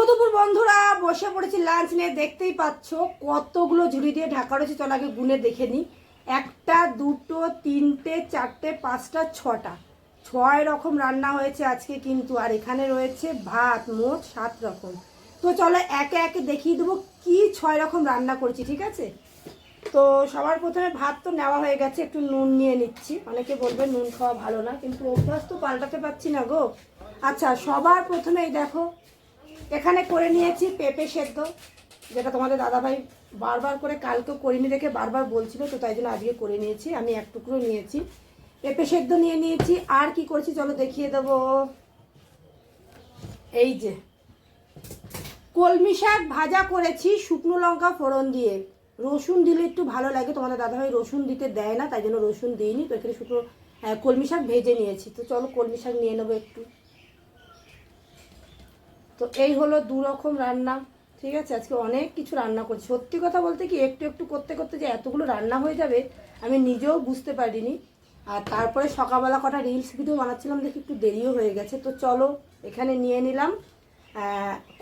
শুভ দুপুর বন্ধুরা, বসে পড়েছি লাঞ্চ নিয়ে, দেখতেই পাচ্ছ কতগুলো ঝুড়ি দিয়ে ঢাকা রয়েছে। চল আগে গুনে দেখে নিই। একটা, দুটো, তিনটে, চারটে, পাঁচটা, ছটা। ছয় রকম রান্না হয়েছে আজকে কিন্তু, আর এখানে রয়েছে ভাত, মোট সাত রকম। তো চলো একে একে দেখিয়ে দেবো কি ছয় রকম রান্না করেছি, ঠিক আছে? তো সবার প্রথমে ভাত তো নেওয়া হয়ে গেছে, একটু নুন নিয়ে নিচ্ছি। অনেকে বলবে নুন খাওয়া ভালো না, কিন্তু অভ্যাস তো পাল্টাতে পারছি না গো। আচ্ছা সবার প্রথমে এই দেখো এখানে করে নিয়েছি পেঁপে সেদ্ধ, যেটা তোমাদের দাদাভাই বারবার করে কালকেও করিনি রেখে বারবার বলছিল, তো তাই জন্য আজকে করে নিয়েছি, আমি এক টুকরো নিয়েছি। পেঁপে সেদ্ধ নিয়ে নিয়েছি, আর কি করেছি চলো দেখিয়ে দেবো। এই যে, কলমি শাক ভাজা করেছি শুকনো লঙ্কা ফোড়ন দিয়ে। রসুন দিলে একটু ভালো লাগে, তোমাদের দাদাভাই রসুন দিতে দেয় না, তাই জন্য রসুন দিইনি, তো এখানে শুকনো কলমি শাক ভেজে নিয়েছি। তো চলো কলমি শাক নিয়ে নেব একটু। তো এই হলো দু রকম রান্না, ঠিক আছে? আজকে অনেক কিছু রান্না করছি। সত্যি কথা বলতে কি, একটু একটু করতে করতে যে এতগুলো রান্না হয়ে যাবে, আমি নিজেও বুঝতে পারিনি। আর তারপরে সকালবেলা কটা রিলস ভিডিও বানাচ্ছিলাম, দেখি একটু দেরিও হয়ে গেছে। তো চলো, এখানে নিয়ে নিলাম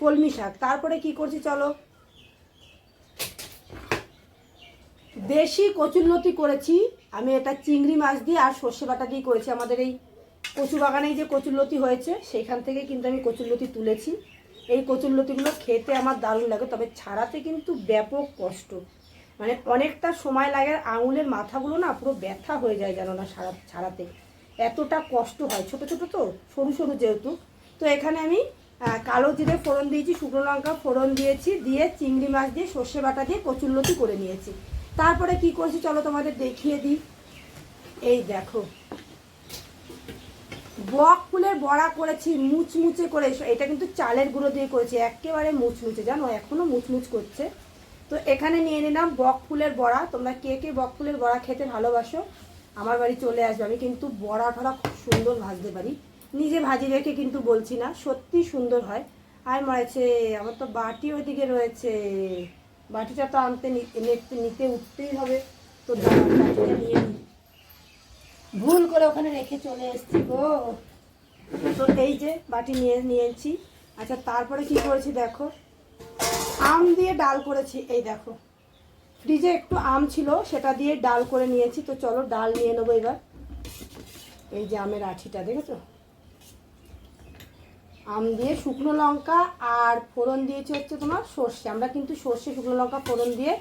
কলমি শাক। তারপরে কি করছি চলো? দেশি কচুরলতি করেছি। আমি এটা চিংড়ি মাছ দিয়ে আর সর্ষে বাটা দিয়ে করেছি আমাদের এই কচু বাগানেই যে কচুরলতি হয়েছে, সেইখান থেকে কিন্তু আমি কচুরলতি তুলেছি। এই কচুরলতিগুলো খেতে আমার দারুণ লাগে, তবে ছাড়াতে কিন্তু ব্যাপক কষ্ট। মানে অনেকটা সময় লাগে আঙুলের মাথাগুলো না পুরো ব্যথা হয়ে যায় যেন না সারা ছাড়াতে। এতটা কষ্ট হয়, ছোট ছোট তো, সরু সরু যেহেতু। তো এখানে আমি কালো জিরে ফোড়ন দিয়েছি, শুকনো লঙ্কা ফোড়ন দিয়েছি, দিয়ে চিংড়ি মাছ দিয়ে সর্ষে বাটা দিয়ে কচুরলতি করে নিয়েছি। তারপরে কি করছি চলো তোমাদের দেখিয়ে দিই। এই দেখো বক ফুলের বড়া করেছি, মুচমুচে করে। এটা কিন্তু চালের গুঁড়ো দিয়ে করেছি, একেবারে মুচমুচে, জানো? এখনও মুচমুচ করছে। তো এখানে নিয়ে নিলাম বক ফুলের বড়া। তোমরা কে কে বক ফুলের বড়া খেতে ভালোবাসো, আমার বাড়ি চলে আসবে। আমি কিন্তু বড়া ঠড়া খুব সুন্দর ভাজতে পারি। নিজে ভাজি রেখে কিন্তু বলছি না, সত্যি সুন্দর হয়। আর মারেছে আমার তো বাটি ওইদিকে রয়েছে। বাটিটা তো আনতে নিতে নিতে উঠতেই হবে। তো বাটিটা নিয়ে করে ওখানে রেখে চলে এসেছি গো। তো এই যে বাটি নিয়ে নিয়েছি। আচ্ছা তারপরে কি করেছি দেখো? আম দিয়ে ডাল করেছি, এই দেখো। ফ্রিজে একটু আম ছিল, সেটা দিয়ে ডাল করে নিয়েছি। তো চলো ডাল নিয়ে নেব এবার। এই যে আমের আঠিটা, দেখেছ? আম দিয়ে শুকনো লঙ্কা আর ফোড়ন দিয়েছি হচ্ছে তোমার সর্ষে। আমরা কিন্তু সর্ষে, শুকনো লঙ্কা, ফোড়ন দিয়ে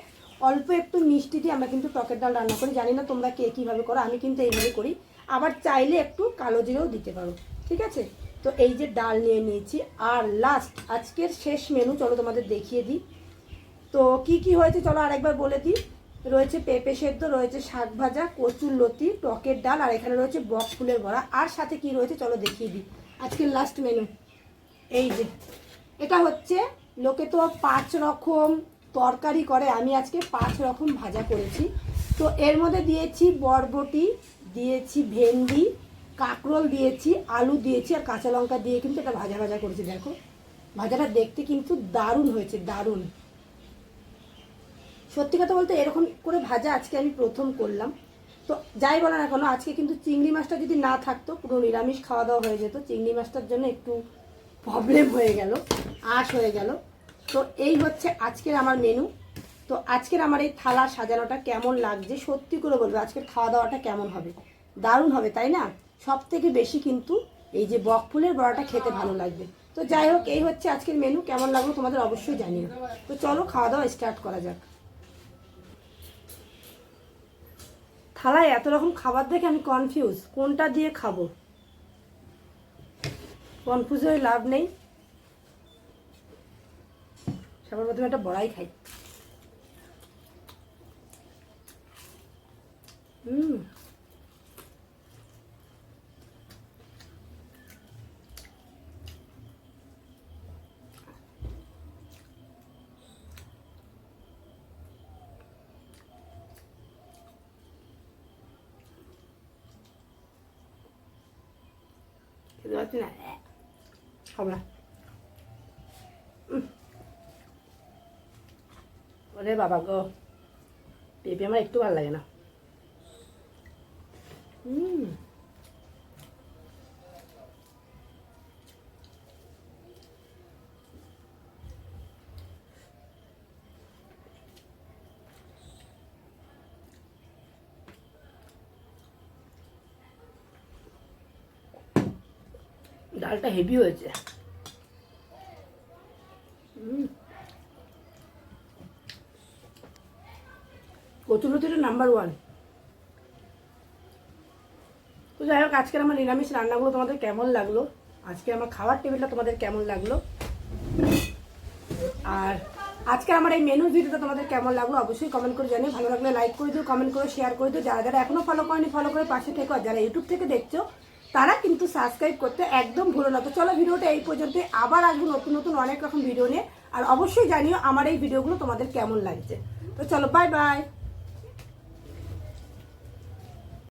অল্প একটু মিষ্টি দিয়ে আমরা কিন্তু টকের ডাল রান্না করি। জানি না তোমরা কে কীভাবে করো, আমি কিন্তু এইভাবে করি। আবার চাইলে একটু কালো জিরেও দিতে পারো, ঠিক আছে? তো এই যে ডাল নিয়ে নিয়েছি, আর লাস্ট আজকের শেষ মেনু চলো তোমাদের দেখিয়ে দিই। তো কি কি হয়েছে চলো আরেকবার বলে দিই। রয়েছে পেঁপে সেদ্ধ, রয়েছে শাক ভাজা, কচুর লতি, টকের ডাল, আর এখানে রয়েছে বক ফুলের বড়া। আর সাথে কি রয়েছে চলো দেখিয়ে দিই। আজকের লাস্ট মেনু এই যে, এটা হচ্ছে লোকে তো পাঁচ রকম তরকারি করে, আমি আজকে পাঁচ রকম ভাজা করেছি। তো এর মধ্যে দিয়েছি বরবটি দিয়েছি ভেন্ডি, কাঁকরোল দিয়েছি, আলু দিয়েছি আর কাঁচা লঙ্কা দিয়ে কিন্তু এটা ভাজা ভাজা করেছি, দেখো। ভাজাটা দেখতে কিন্তু দারুণ হয়েছে, দারুণ। সত্যি কথা বলতে এরকম করে ভাজা আজকে আমি প্রথম করলাম। তো যাই বলো না কেন আজকে কিন্তু চিংড়ি মাছটা যদি না থাকতো, পুরো নিরামিষ খাওয়া দাওয়া হয়ে যেত। চিংড়ি মাছটার জন্য একটু প্রবলেম হয়ে গেল, আশ হয়ে গেল। তো এই হচ্ছে আজকের আমার মেনু তো আজকের আমার এই থালা সাজানোটা কেমন লাগছে? সত্যি করে বলব, আজকের খাওয়া দাওয়াটা কেমন হবে? দারুণ হবে, তাই না? সব থেকে বেশি কিন্তু এই যে বক ফুলের বড়াটা খেতে ভালো লাগবে। তো যাই হোক, এই হচ্ছে আজকের মেনু কেমন লাগল তোমাদের অবশ্যই জানিও। তো চলো খাওয়া দাওয়া স্টার্ট করা যাক। থালায় এত রকম খাবার দেখে আমি কনফিউজ কোনটা দিয়ে খাব? কনফিউজ হয়ে লাভ নেই। সবার প্রথমে একটা বড়াই খাই। Mm. Cái đó thế này Không ừ. này ừ. Ở đây bà bà cơ Bị bé mà lại tu lại nào 음. 날다 해비워야지. 음. 고추로 들은 남발원. যাই হোক, আজকের আমার নিরামিষ রান্নাগুলো তোমাদের কেমন লাগল? আজকে আমার খাওয়ার টেবিলটা তোমাদের কেমন লাগল? আর আজকে আমার এই মেনু ভিডিওটা তোমাদের কেমন লাগল অবশ্যই কমেন্ট করে জানিও। ভালো লাগলে লাইক করে দিও কমেন্ট করে শেয়ার করে দিও। যারা যারা এখনও ফলো করেনি ফলো করে পাশে থেকো। আর যারা ইউটিউব থেকে দেখছ, তারা কিন্তু সাবস্ক্রাইব করতে একদম ভুলো না। তো চলো ভিডিওটা এই পর্যন্ত আবার আসব নতুন নতুন অনেক রকম ভিডিও নিয়ে। আর অবশ্যই জানিও আমার এই ভিডিওগুলো তোমাদের কেমন লাগছে। তো চলো বাই বাই